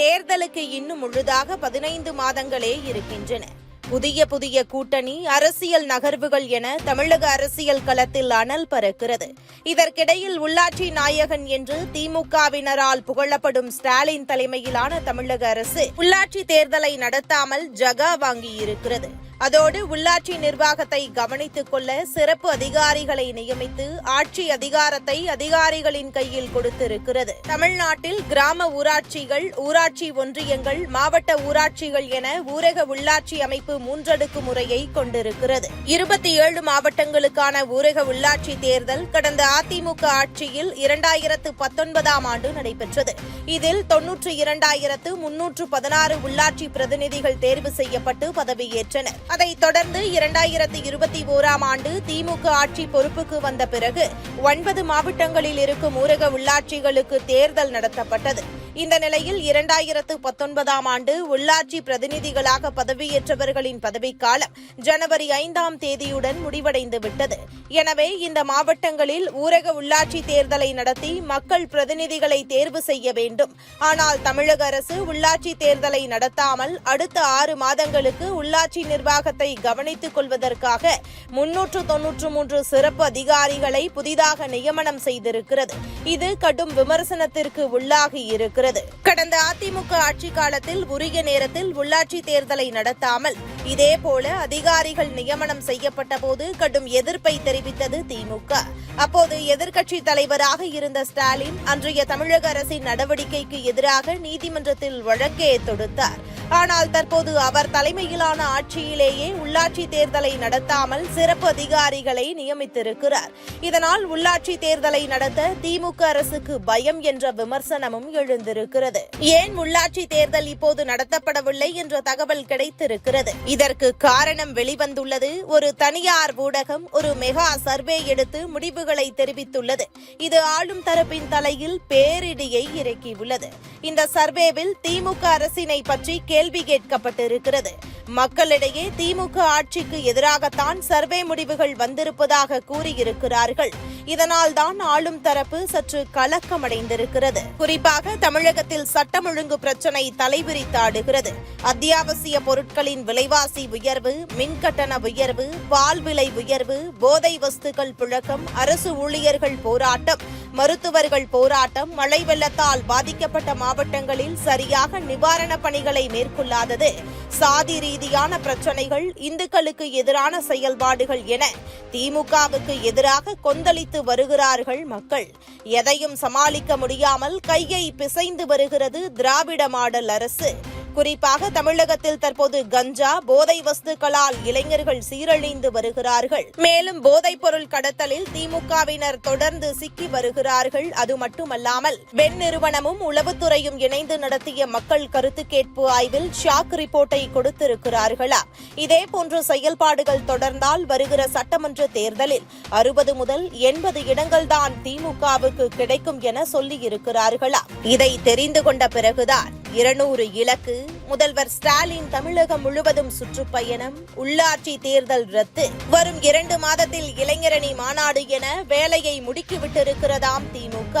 தேர்தலுக்கு இன்னும் முழுதாக பதினைந்து மாதங்களே இருக்கின்றன. புதிய புதிய கூட்டணி அரசியல் நகர்வுகள் என தமிழக அரசியல் களத்தில் அனல் பறக்கிறது. இதற்கிடையில் உள்ளாட்சி நாயகன் என்று திமுகவினரால் புகழப்படும் ஸ்டாலின் தலைமையிலான தமிழக அரசு உள்ளாட்சி தேர்தலை நடத்தாமல் ஜகா வாங்கியிருக்கிறது. அதோடு உள்ளாட்சி நிர்வாகத்தை கவனித்துக் கொள்ள சிறப்பு அதிகாரிகளை நியமித்து ஆட்சி அதிகாரத்தை அதிகாரிகளின் கையில் கொடுத்திருக்கிறது. தமிழ்நாட்டில் கிராம ஊராட்சிகள் ஊராட்சி ஒன்றியங்கள் மாவட்ட ஊராட்சிகள் என ஊரக உள்ளாட்சி அமைப்பு மூன்றடுக்கு முறையை கொண்டிருக்கிறது. இருபத்தி ஏழு மாவட்டங்களுக்கான ஊரக உள்ளாட்சி தேர்தல் கடந்த அதிமுக ஆட்சியில் இரண்டாயிரத்து பத்தொன்பதாம் ஆண்டு நடைபெற்றது. இதில் தொன்னூற்று இரண்டாயிரத்து முன்னூற்று பதினாறு உள்ளாட்சி பிரதிநிதிகள் தேர்வு செய்யப்பட்டு பதவியேற்றனர். அதைத் தொடர்ந்து இரண்டாயிரத்தி இருபத்தி ஓராம் ஆண்டு திமுக ஆட்சி பொறுப்புக்கு வந்த பிறகு ஒன்பது மாவட்டங்களில் இருக்கும் ஊரக உள்ளாட்சிகளுக்கு தேர்தல் நடத்தப்பட்டது. இந்த நிலையில் இரண்டாயிரத்து பத்தொன்பதாம் ஆண்டு உள்ளாட்சி பிரதிநிதிகளாக பதவியேற்றவர்களின் பதவிக்காலம் ஜனவரி ஐந்தாம் தேதியுடன் முடிவடைந்து விட்டது. எனவே இந்த மாவட்டங்களில் ஊரக உள்ளாட்சி தேர்தலை நடத்தி மக்கள் பிரதிநிதிகளை தேர்வு செய்ய வேண்டும். ஆனால் தமிழக அரசு உள்ளாட்சி தேர்தலை நடத்தாமல் அடுத்த ஆறு மாதங்களுக்கு உள்ளாட்சி நிர்வாகத்தை கவனித்துக் கொள்வதற்காக முன்னூற்று தொன்னூற்று மூன்று சிறப்பு அதிகாரிகளை புதிதாக நியமனம் செய்திருக்கிறது. இது கடும் விமர்சனத்திற்கு உள்ளாகி இருக்கிறது. கடந்த அதிமுக ஆட்சி காலத்தில் உரிய நேரத்தில் உள்ளாட்சி தேர்தலை நடத்தாமல் இதேபோல அதிகாரிகள் நியமனம் செய்யப்பட்ட போது கடும் எதிர்ப்பை தெரிவித்தது திமுக. அப்போது எதிர்க்கட்சி தலைவராக இருந்த ஸ்டாலின் அன்றைய தமிழக அரசின் நடவடிக்கைக்கு எதிராக நீதிமன்றத்தில் வழக்கே தொடுத்தார். ஆனால் தற்போது அவர் தலைமையிலான ஆட்சியிலேயே உள்ளாட்சி தேர்தலை நடத்தாமல் சிறப்பு அதிகாரிகளை நியமித்திருக்கிறார். இதனால் உள்ளாட்சி தேர்தலை நடத்த திமுக அரசுக்கு பயம் என்ற விமர்சனமும் எழுந்திருக்கிறது. ஏன் உள்ளாட்சி தேர்தல் இப்போது நடத்தப்படவில்லை என்ற தகவல் கிடைத்திருக்கிறது. இதற்கு காரணம் வெளிவந்துள்ளது. ஒரு தனியார் ஊடகம் ஒரு மெகா சர்வே எடுத்து முடிவுகளை தெரிவித்துள்ளது. இது ஆளும் தரப்பின் தலையில் பேரிடியை இறக்கியுள்ளது. இந்த சர்வேவில் திமுக அரசினை பற்றி கேள்வி கேட்கப்பட்டிருக்கிறது. மக்களிடையே திமுக ஆட்சிக்கு எதிராகத்தான் சர்வே முடிவுகள் வந்திருப்பதாக கூறியிருக்கிறார்கள். இதனால் தான் ஆளும் தரப்பு சற்று கலக்கமடைந்திருக்கிறது. குறிப்பாக தமிழகத்தில் சட்டம் ஒழுங்கு பிரச்சினை தலைவிரித்தாடுகிறது. அத்தியாவசிய பொருட்களின் விலைவாசி உயர்வு மின்கட்டண உயர்வு பால் விலை உயர்வு போதை வஸ்துக்கள் புழக்கம் அரசு ஊழியர்கள் போராட்டம் மருத்துவர்கள் போராட்டம் மழை வெள்ளத்தால் பாதிக்கப்பட்ட மாவட்டங்களில் சரியாக நிவாரணப் பணிகளை மேற்கொள்ளாதது. சாதி ரீதியான பிரச்சனைகள் இந்துக்களுக்கு எதிரான செயல்பாடுகள் என திமுகவுக்கு எதிராக கொந்தளித்து வருகிறார்கள் மக்கள். எதையும் சமாளிக்க முடியாமல் கையை பிசைந்து வருகிறது திராவிட மாடல் அரசு. குறிப்பாக தமிழகத்தில் தற்போது கஞ்சா போதை வஸ்துக்களால் இளைஞர்கள் சீரழிந்து வருகிறார்கள். மேலும் போதைப் பொருள் கடத்தலில் திமுகவினர் தொடர்ந்து சிக்கி வருகிறார்கள். அது மட்டுமல்லாமல் பெண் நிறுவனமும் உளவுத்துறையும் இணைந்து நடத்திய மக்கள் கருத்து கேட்பு ஆய்வில் ஷாக் ரிப்போர்ட்டை கொடுத்திருக்கிறார்களா? இதே போன்ற செயல்பாடுகள் தொடர்ந்தால் வருகிற சட்டமன்ற தேர்தலில் அறுபது முதல் எண்பது இடங்கள்தான் திமுகவுக்கு கிடைக்கும் என சொல்லியிருக்கிறார்களா? இதை தெரிந்து கொண்ட பிறகுதான் இருநூறு இலக்கு. முதல்வர் ஸ்டாலின் தமிழகம் முழுவதும் சுற்றுப்பயணம் உள்ளாட்சி தேர்தல் ரத்து. வரும் இரண்டு மாதத்தில் இளைஞரணி மாநாடு என வேலையை முடுக்கிவிட்டிருக்கிறதாம் திமுக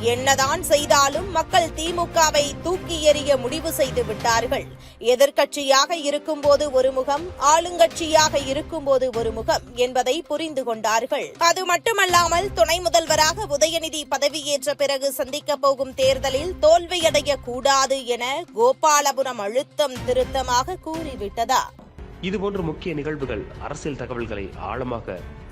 என்னதான் செய்தாலும் மக்கள் திமுகவை தூக்கி எறிய முடிவு செய்து விட்டார்கள். எதிர்க்கட்சியாக இருக்கும்போது ஒரு முகம் ஆளுங்கட்சியாக இருக்கும்போது ஒரு முகம் என்பதை புரிந்து கொண்டார்கள். அது மட்டுமல்லாமல் துணை முதல்வராக உதயநிதி பதவியேற்ற பிறகு சந்திக்கப் போகும் தேர்தலில் தோல்வியடைய கூடாது என கோபாலபுரம் அழுத்தம் திருத்தமாக கூறிவிட்டதா? இதுபோன்ற முக்கிய நிகழ்வுகள் அரசியல் தகவல்களை ஆழமாக